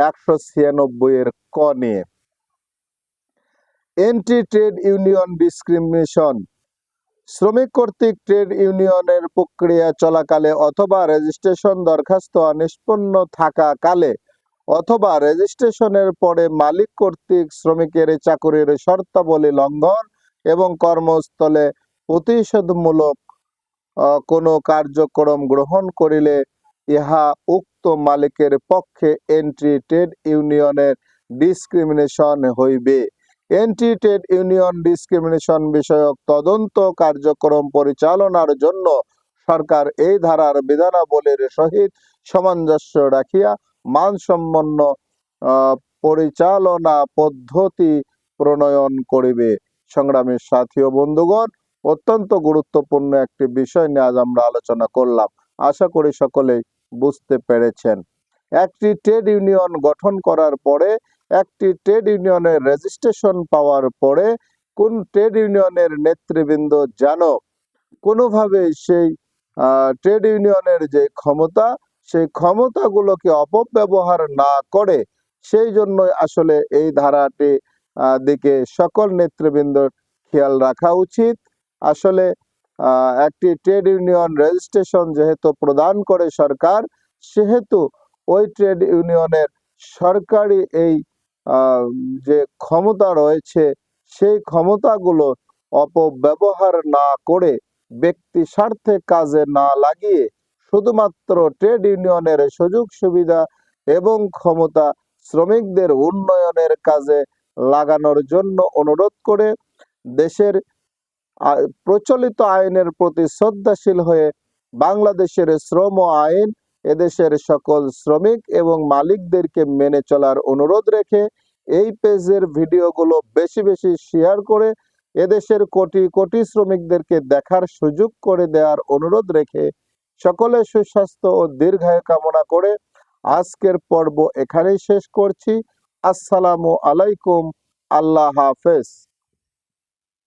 একশো ছিয়ানব্বই এর ক নিয়ে এন্টি ট্রেড ইউনিয়ন ডিসক্রিমিনেশন শ্রমিক কর্তৃক ট্রেড ইউনিয়নের প্রক্রিয়া চলাকালে অথবা রেজিস্ট্রেশন দরখাস্ত নিষ্পন্ন থাকা কালে অথবা রেজিস্ট্রেশনের পরে মালিক কর্তৃক শ্রমিকের চাকরির শর্তাবলী লঙ্ঘন এবং কর্মস্থলে প্রতিষেধমূলক কোনো কার্যক্রম গ্রহণ করিলে ইহা উক্ত মালিকের পক্ষে এন্ট্রি ট্রেড ইউনিয়নের ডিসক্রিমিনেশন হইবে। এন্ট্রি ট্রেড ইউনিয়ন ডিসক্রিমিনেশন বিষয়ক তদন্ত কার্যক্রম পরিচালনার জন্য সরকার এই ধারার বিধানাবলীর সহিত সামঞ্জস্য রাখিয়া মানসম্পন্ন পরিচালনা পদ্ধতি প্রণয়ন করিবে। সংগ্রামী সাথী ও বন্ধুগণ, অত্যন্ত গুরুত্বপূর্ণ একটি বিষয় নিয়ে আজ আমরা আলোচনা করলাম। আশা করি সকলেই বুঝতে পেরেছেন। একটি ট্রেড ইউনিয়ন গঠন করার পরে, একটি ট্রেড ইউনিয়নের রেজিস্ট্রেশন পাওয়ার পরে, কোন ট্রেড ইউনিয়নের নেতৃবৃন্দ যেন কোনোভাবে সেই ট্রেড ইউনিয়নের যে ক্ষমতা, সেই ক্ষমতাগুলোকে অপব্যবহার না করে, সেই জন্যই আসলে এই ধারাটি দিকে সকল নেতৃবৃন্দর খেয়াল রাখা উচিত। আসলে একটি ট্রেড ইউনিয়ন রেজিস্ট্রেশন যেহেতু প্রদান করে সরকার, সেহেতু ওই ট্রেড ইউনিয়নের সরকারি এই যে ক্ষমতা রয়েছে, সেই ক্ষমতাগুলো অপব্যবহার না করে ব্যক্তি স্বার্থে কাজে না লাগিয়ে শুধুমাত্র ট্রেড ইউনিয়নের সুযোগ সুবিধা এবং ক্ষমতা শ্রমিকদের উন্নয়নের কাজে লাগানোর জন্য অনুরোধ করে দেশের প্রচলিত আইনের প্রতি শ্রদ্ধাশীল হয়ে বাংলাদেশের শ্রম আইন, এদেশের সকল শ্রমিক এবং মালিকদেরকে মেনে চলার অনুরোধ রেখে এই পেজের ভিডিওগুলো বেশি বেশি শেয়ার করে এদেশের কোটি কোটি শ্রমিকদেরকে দেখার সুযোগ করে দেওয়ার অনুরোধ রেখে সকলে সুস্বাস্থ্য ও দীর্ঘায়ু কামনা করে আজকের পর্ব এখানেই শেষ করছি। আসসালামু আলাইকুম। আল্লাহ হাফেজ।